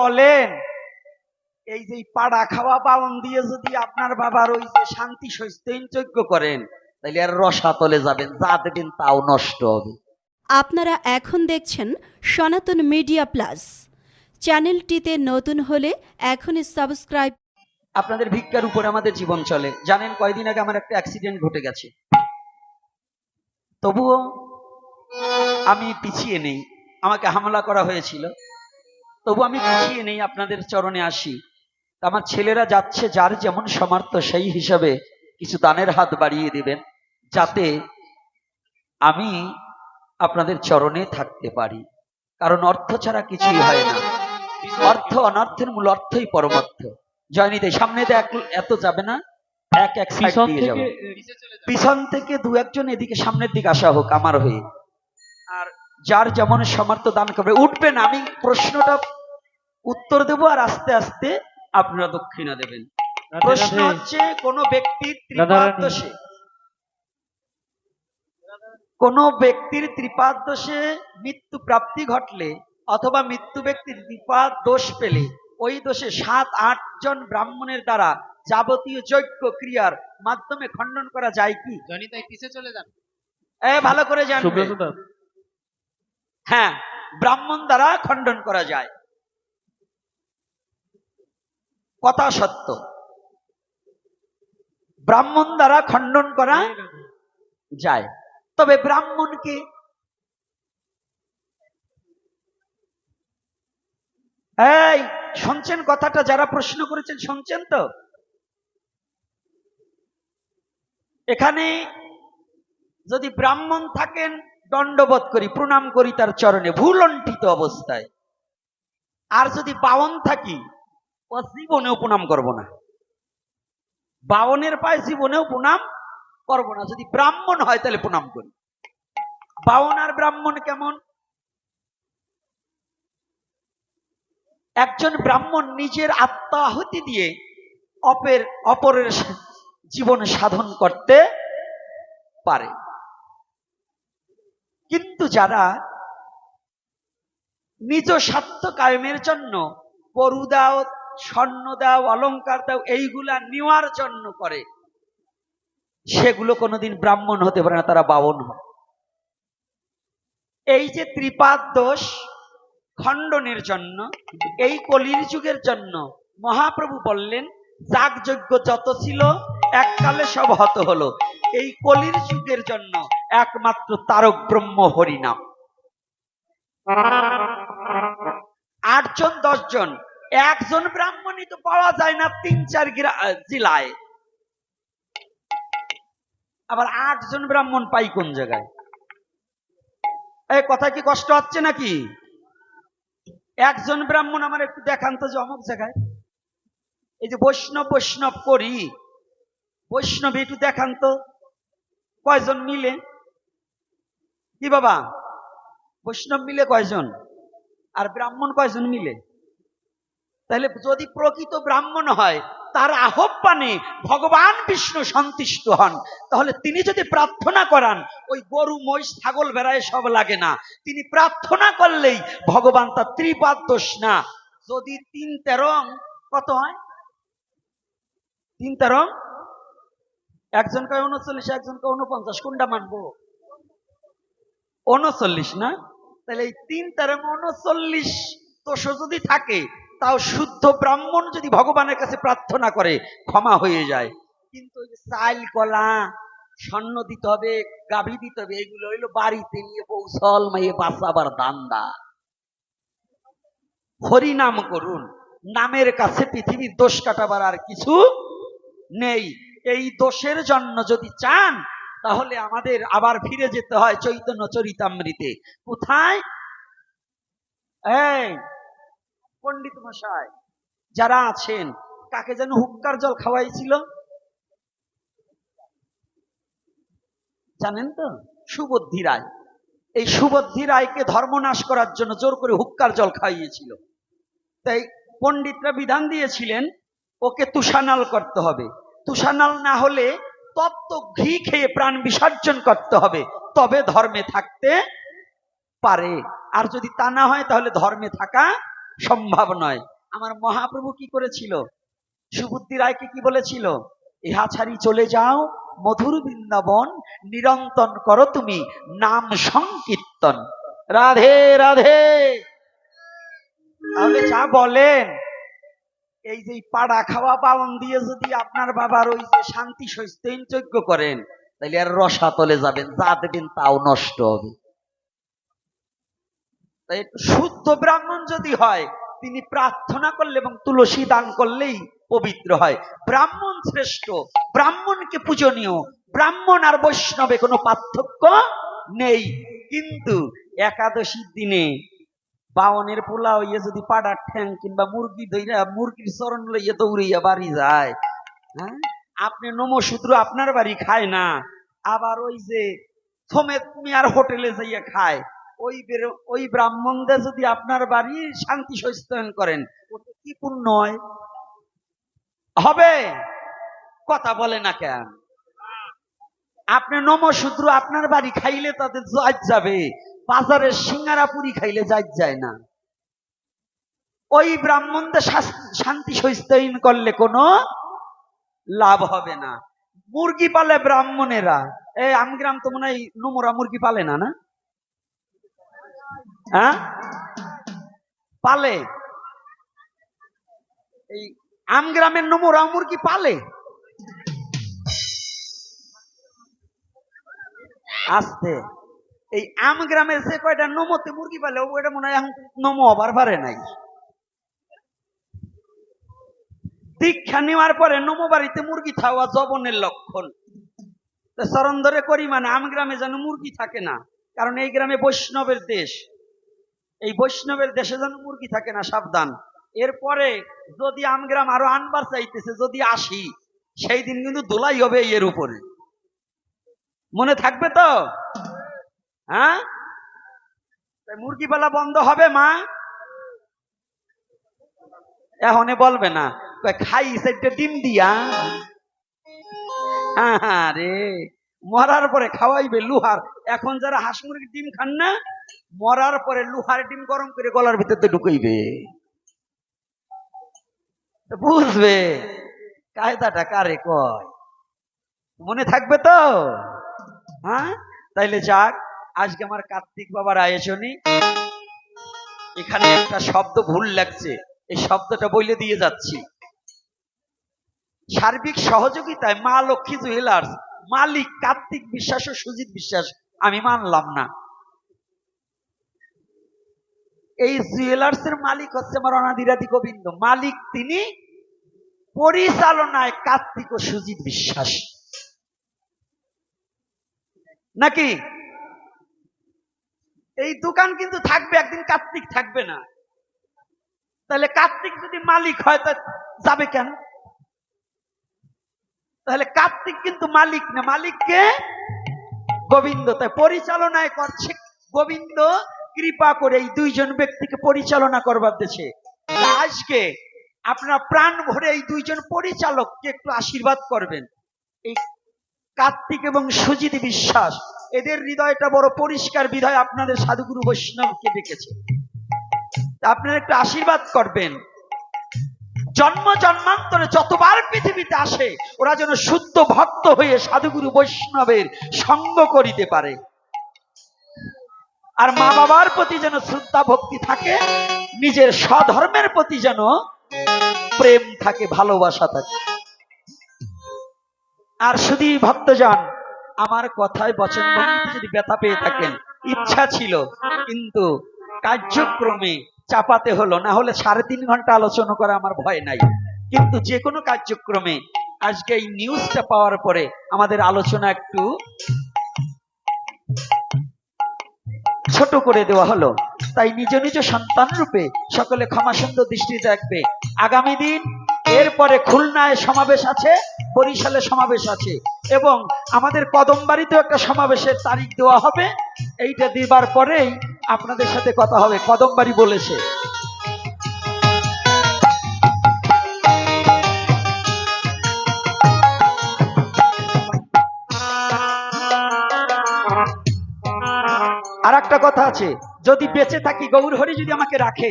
বলেন এই যে পাড়া খাওয়া পালন দিয়ে যদি আপনার বাবার ওই যে শান্তি সৈস্তেন যজ্ঞ করেন তাহলে আর রসাতলে যাবেন যা দেবেন তাও নষ্ট হবে। আপনারা এখন দেখছেন সনাতন মিডিয়া প্লাস। চ্যানেলটিতে নতুন হলে এখনই সাবস্ক্রাইব। আপনাদের ভিক্ষার উপরে আমাদের জীবন চলে। জানেন কয়দিন আগে আমার একটা অ্যাক্সিডেন্ট ঘটে গেছে। তবুও আমি পিছিয়ে নেই। আমাকে হামলা করা হয়েছিল। তবু আমি পিছিয়ে নেই আপনাদের চরণে আসি। আমার ছেলেরা যাচ্ছে যার যেমন সমর্থ সেই হিসাবে কিছু দানের হাত বাড়িয়ে দিবেন যাতে আমি আপনাদের চরণে থাকতে পারি। কারণ অর্থ ছাড়া কিছুই হয় না। অর্থ অনর্থের মূল অর্থই পরমার্থ। জয়নিতে সামনে এক- এত যাবে না এক এক সাইড দিয়ে যাবে। থেকে পিছন থেকে দু একজন এদিকে সামনের দিকে আসা হোক আমার হয়ে। আর যার যেমন সমর্থ দান করবে উঠবেন আমি প্রশ্নটা উত্তর দেব আর আস্তে আস্তে আপনারা দক্ষিণা দেবেন। প্রশ্ন হচ্ছে কোন ব্যক্তির রাধা রানী। ত্রিপাদ দোষে কোন ব্যক্তির ত্রিপাদ দোষে মৃত্যু প্রাপ্তি ঘটলে অথবা মৃত্যু ব্যক্তির ত্রিপাদ দোষ পেলে ওই দোষে সাত আট জন ব্রাহ্মণের দ্বারা যাবতীয় যজ্ঞ ক্রিয়ার মাধ্যমে খণ্ডন করা যায় কি? জনি পিছে চলে যান। এ ভালো করে জানবে। হ্যাঁ ব্রাহ্মণ দ্বারা খণ্ডন করা যায়। কথা সত্য। ব্রাহ্মণ দ্বারা খণ্ডন করা যায়। তবে ব্রাহ্মণকে এই শুনছেন কথাটা? যারা প্রশ্ন করেছেন শুনছেন তো? এখানে যদি ব্রাহ্মণ থাকেন দণ্ডবোধ করি প্রণাম করি তার চরণে ভুলণ্ঠিত অবস্থায়। আর যদি বাওন থাকি ও জীবনেও প্রণাম করব না। বাওনের পায়ে জীবনেও প্রণাম করব না। যদি ব্রাহ্মণ হয় তাহলে প্রণাম করি। বাওন আর ব্রাহ্মণ কেমন? একজন ব্রাহ্মণ নিজের আত্মাহুতি দিয়ে অপের, অপরের জীবন সাধন করতে পারে। কিন্তু যারা নিজ স্বার্থ কায়েমের জন্য গরু স্বর্ণ দাও অলংকার দাও, এইগুলা নেওয়ার জন্য করে। সেগুলো কোনোদিন ব্রাহ্মণ হতে পারে না, তারা বাবন হয়। এই যে ত্রিপাদ দোষ খণ্ডনের জন্য, এই কলির যুগের জন্য মহাপ্রভু বললেন, যাগযজ্ঞ যত ছিল, এককালে সব হত হলো। এই কলির যুগের জন্য একমাত্র তারক ব্রহ্ম হরিনাম আটজন, দশজন একজন ব্রাহ্মণই তো পাওয়া যায় না তিন, চার জেলায়। আবার আটজন ব্রাহ্মণ পাই কোন জায়গায়? এই কথা কি কষ্ট হচ্ছে নাকি? একজন ব্রাহ্মণ আমার একটু দেখান তো যে অমুক জায়গায়। এই যে বৈষ্ণব বৈষ্ণব করি। বৈষ্ণব একটু দেখান তো। কয়জন মিলে? কি বাবা? বৈষ্ণব মিলে কয়জন? আর ব্রাহ্মণ কয়জন মিলে? তাহলে যদি প্রকৃত ব্রাহ্মণ হয়, তার আহ্বানে ভগবান বিষ্ণু সন্তুষ্ট হন। তাহলে তিনি যদি প্রার্থনা করান, ওই গরু, মহিষ, ছাগল বেড়ায় সব লাগে না। তিনি প্রার্থনা করলেই ভগবান তার ত্রিপাদ দোষ না। যদি তিন তেরং, কত হয়? তিন তেরং? একজন কয় উনচল্লিশ একজন কয় উনপঞ্চাশ কোনটা মানবো? উনচল্লিশ না? তাহলে এই তিন তেরং উনচল্লিশ দোষ যদি থাকে তাও শুদ্ধ ব্রাহ্মণ যদি ভগবানের কাছে প্রার্থনা করে, ক্ষমা হয়ে যায়। কিন্তু ওই যে চাইল কলা, স্বর্ণ দিতে হবে, গাভী দিতে হবে, এগুলো হইল বাড়িতে নিয়ে কৌশল, মাইয়ে বাঁচাবার দান্দা হরিনাম করুন, নামের কাছে পৃথিবীর দোষ কাটাবার আর কিছু নেই। এই দোষের জন্য যদি চান, তাহলে আমাদের আবার ফিরে যেতে হয় চৈতন্য চরিতামৃতে। কোথায়? এই পণ্ডিত মশাই যারা আছেন, কাকে যেন হুক্কার জল খাওয়াইছিল? জানেন তো? সুবুদ্ধি রায়। এই সুবুদ্ধি রায়কে ধর্মনাশ করার জন্য জোর করে হুক্কার জল খাইয়েছিল। তাই পণ্ডিতরা বিধান দিয়েছিলেন, ওকে তুষানাল করতে হবে। তুষানাল না হলে তত্ত্ব ঘি খেয়ে প্রাণ বিসর্জন করতে হবে। তবে ধর্মে থাকতে পারে। আর যদি তা না হয়, তাহলে ধর্মে থাকা সম্ভব নয়। আমার মহাপ্রভু কি করেছিল? সুবুদ্ধি রায়কে কি বলেছিল? ইহা ছাড়ি চলে যাও, মধুর বৃন্দাবন নিরন্তন করো তুমি নাম সংকীর্তন। রাধে রাধে। তাহলে যা বলেন, এই যে পাড়া খাওয়া পালন দিয়ে যদি আপনার বাবার ওই যে শান্তি সৈস্তেন যজ্ঞ করেন তাহলে আর রসাতলে যাবেন, যা দেবেন তাও নষ্ট হবে। তাই শুদ্ধ ব্রাহ্মণ যদি হয়, তিনি প্রার্থনা করলে এবং তুলসী দান করলেই পবিত্র হয়। ব্রাহ্মণ শ্রেষ্ঠ, ব্রাহ্মণকে পূজনীয়, ব্রাহ্মণ আর বৈষ্ণবে কোনো পার্থক্য নেই। কিন্তু একাদশীর দিনে বাওনের পোলা হইয়া যদি পাড়ার ঠ্যাং কিংবা মুরগি ধইরা, মুরগির চরণ লইয়া দৌড়াইয়া বাড়ি যায় হ্যাঁ? আপনি নমসূত্র আপনার বাড়ি খায় না, আবার ওই যে সমেত মিয়ার হোটেলে যাইয়া খায় ওই ওই ব্রাহ্মণদের যদি আপনার বাড়ি শান্তি সস্তায়ন করেন ওটা কি পুণ্য হয়? হবে? কথা বলে না কেন? আপনি নমশূদ্র আপনার বাড়ি খাইলে তাদের জাজ যাবে, বাজারের সিঙ্গারাপুরি খাইলে জাজ যায় না। ওই ব্রাহ্মণদের শান্তি সস্তায়ন করলে কোনো লাভ হবে না। মুরগি পালে ব্রাহ্মণেরা, এই আমগ্রাম তো মনে হয় নোমরা মুরগি পালে না না? হ্যাঁ? পালে। এই আমগ্রামের নোমরা মুরগি পালে? আসতে। এই আম গ্রামের যে কয়টা নমতে মুরগি পালে ওইটা মনে হয় এখন নমো আবার পারে নাই। দীক্ষা নেওয়ার পরে নমো বাড়িতে মুরগি খাওয়া জবনের লক্ষণ। ধরে করি মানে আম গ্রামে যেন মুরগি থাকে না, কারণ এই গ্রামে বৈষ্ণবের দেশ। এই বৈষ্ণবের দেশে যেন মুরগি থাকে না, সাবধান। এরপরে যদি আমগ্রাম আরও আনবার চাইতেছে, যদি আসি, সেই দিন কিন্তু দোলাই হবে এর উপরে। মনে থাকবে তো? হ্যাঁ? মুরগি পালা বন্ধ হবে, মা? এখনে বলবে না। খাই সেটা ডিম দিয়া। আরে মরার পরে খাওয়াইবে লুহার। এখন যারা হাঁস মুরগির ডিম খান না, মরার পরে লুহার ডিম গরম করে গলার ভিতরে ঢুকাইবে। বুঝবে, কায়দাটা কারে কয়? মনে থাকবে তো? হ্যাঁ? তাইলে যাক, আজকে আমার কার্তিক বাবার আয়োজনে এখানে একটা শব্দ ভুল লাগছে, এই শব্দটা বইলে দিয়ে যাচ্ছি। সার্বিক সহযোগিতায় মা লক্ষ্মী জুয়েলার্স মালিক কার্তিক বিশ্বাস ও সুজিত বিশ্বাস, আমি মানলাম না। এই জুয়েলার্স এর মালিক হচ্ছে আমার অনাদিরাদি গোবিন্দ। মালিক তিনি পরিচালনায় কার্তিক ও সুজিত বিশ্বাস। নাকি? এই দোকান কিন্তু থাকবে, একদিন কার্তিক থাকবে না। তাহলে কার্তিক যদি মালিক হয়, তা যাবে কেন? তাহলে কার্তিক কিন্তু মালিক না, মালিককে গোবিন্দ। তাই পরিচালনায় করছে গোবিন্দ কৃপা করে এই দুইজন ব্যক্তিকে পরিচালনা করবার দেশে। আজকে আপনারা প্রাণ ভরে এই দুইজন পরিচালককে একটু আশীর্বাদ করবেন। এই কার্তিক এবং সুজিত বিশ্বাস, এদের হৃদয়টা বড় পরিষ্কার বিধায় আপনাদের সাধুগুরু বৈষ্ণবকে ডেকেছে। আপনারা একটু আশীর্বাদ করবেন। জন্ম জন্মান্তরে যতবার পৃথিবীতে আসে, ওরা যেন শুদ্ধ ভক্ত হয়ে সাধুগুরু বৈষ্ণবের সঙ্গ করিতে পারে। আর মা বাবার প্রতি যেন শ্রদ্ধা ভক্তি থাকে, নিজের স্বধর্মের প্রতি যেন প্রেম থাকে, ভালোবাসা থাকে। আর শুধু ভক্তজন, আমার কথায় বচন যদি ব্যথা পেয়ে থাকেন, ইচ্ছা ছিল, কিন্তু কার্যক্রমে চাপাতে হলো, না হলে সাড়ে তিন ঘণ্টা আলোচনা করা আমার ভয় নাই। কিন্তু যে কোনো কার্যক্রমে আজকে এই নিউজটা পাওয়ার পরে আমাদের আলোচনা একটু ছোট করে দেওয়া হলো। তাই নিজ নিজ সন্তান রূপে সকলে ক্ষমা সুন্দর দৃষ্টি রাখবে আগামী দিন এরপরে খুলনায় সমাবেশ আছে, বরিশালে সমাবেশ আছে এবং আমাদের কদমবাড়িতেও একটা সমাবেশের তারিখ দেওয়া হবে। এইটা দিবার পরেই আপনাদের সাথে কথা হবে, কদমবাড়ি বলেছে। আর একটা কথা আছে, যদি বেঁচে থাকি গৌর হরি যদি আমাকে রাখে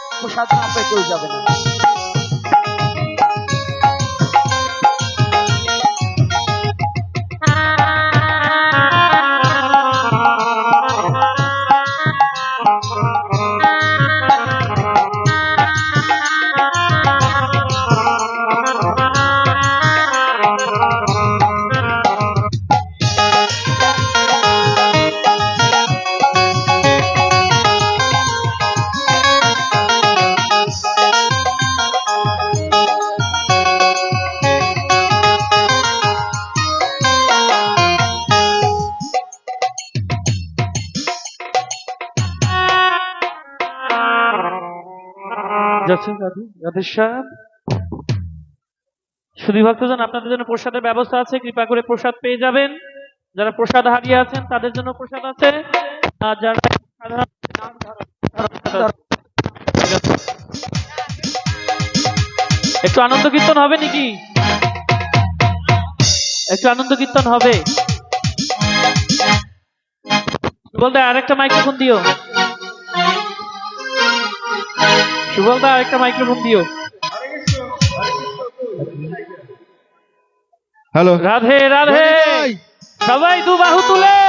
প্রসাদ না পেয়ে কেউ যাবে না। রাধেশ্যাম শুধু ভক্তজন, আপনাদের জন্য প্রসাদের ব্যবস্থা আছে, কৃপা করে প্রসাদ পেয়ে যাবেন। যারা প্রসাদ হারিয়ে আছেন, তাদের জন্য প্রসাদ আছে। আর যারা একটু আনন্দ কীর্তন হবে নাকি? একটু আনন্দ কীর্তন হবে। বলতে আরেকটা মাইক্রোফোন দিও। সুবলদা আরেকটা মাইক্রোফোন দিও। হ্যালো রাধে রাধে। সবাই দু বাহু তুলে।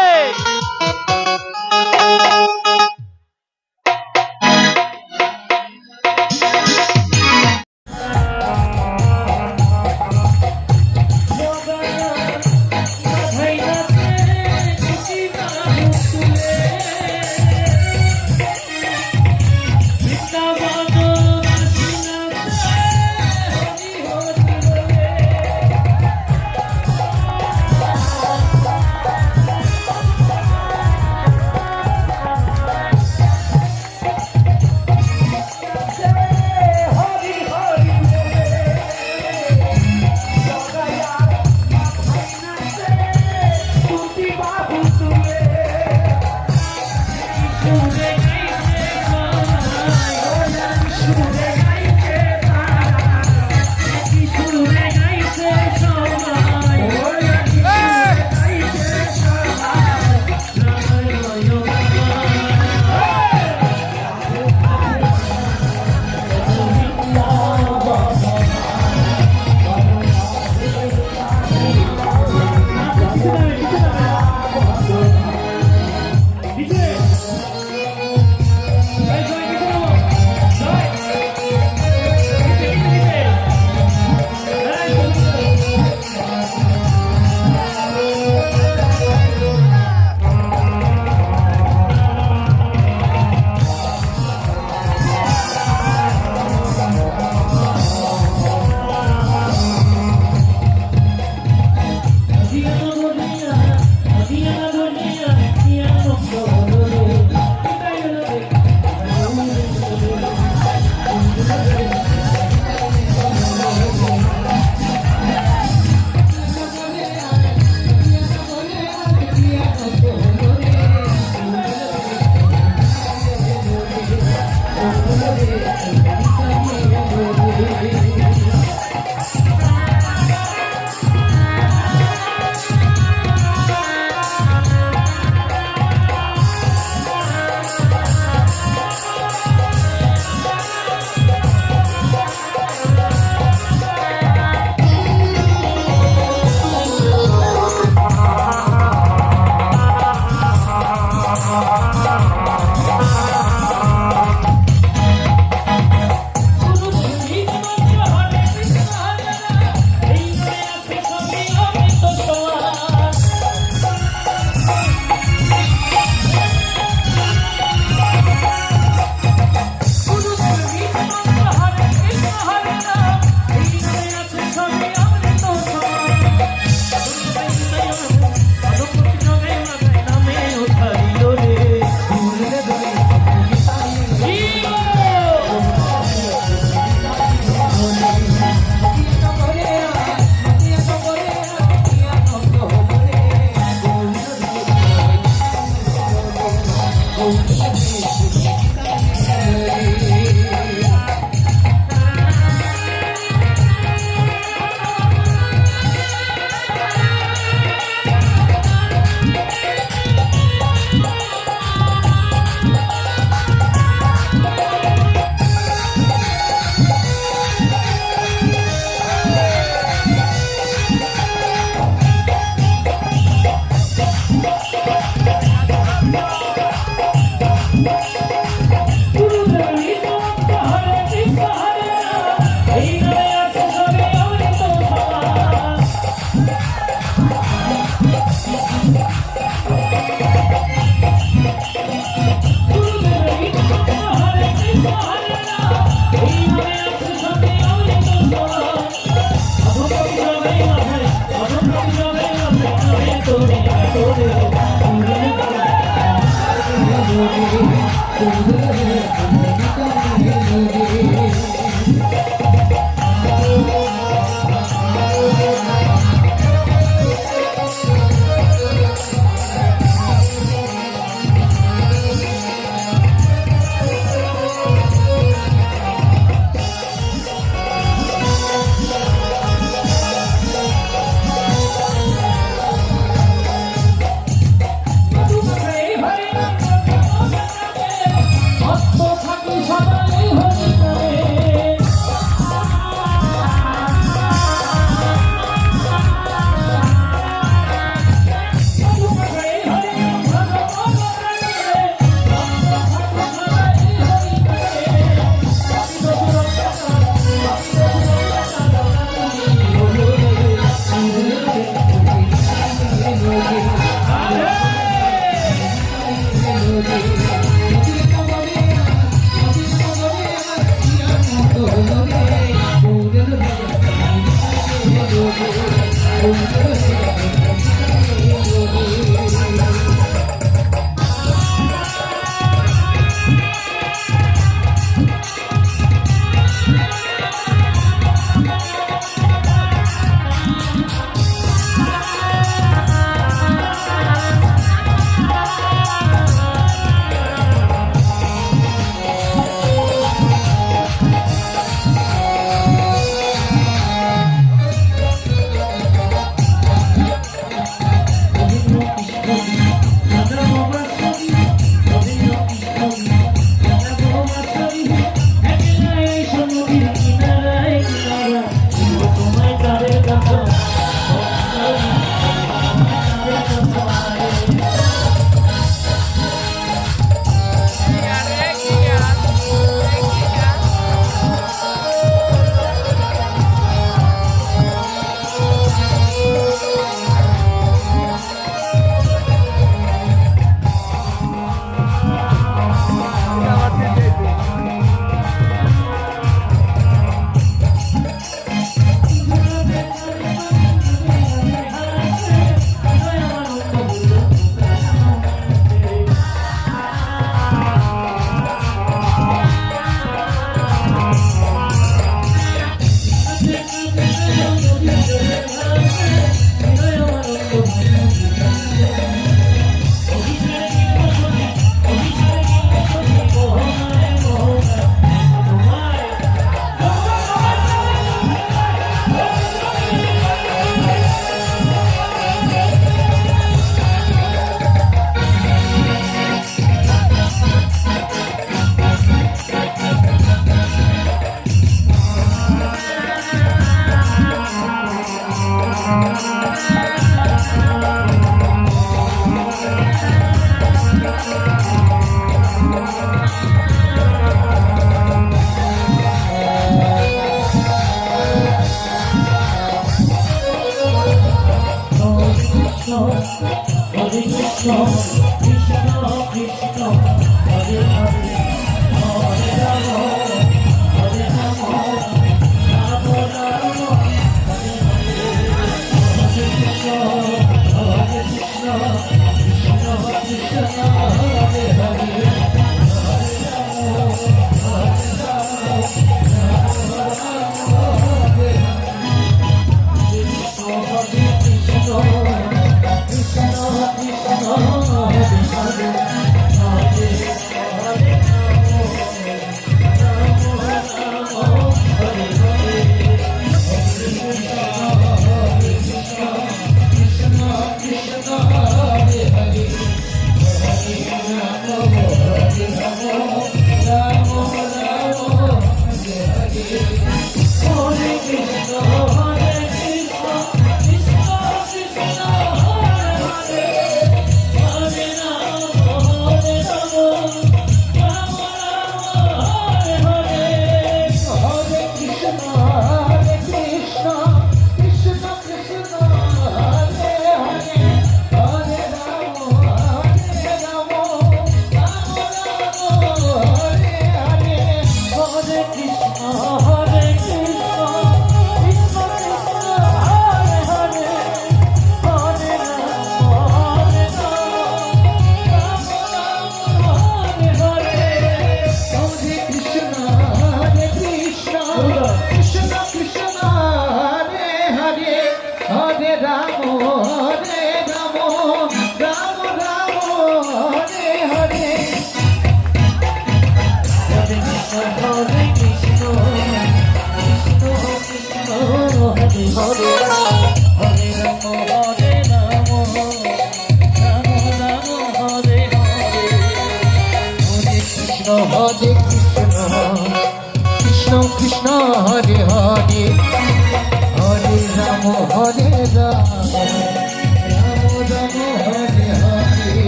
Oh.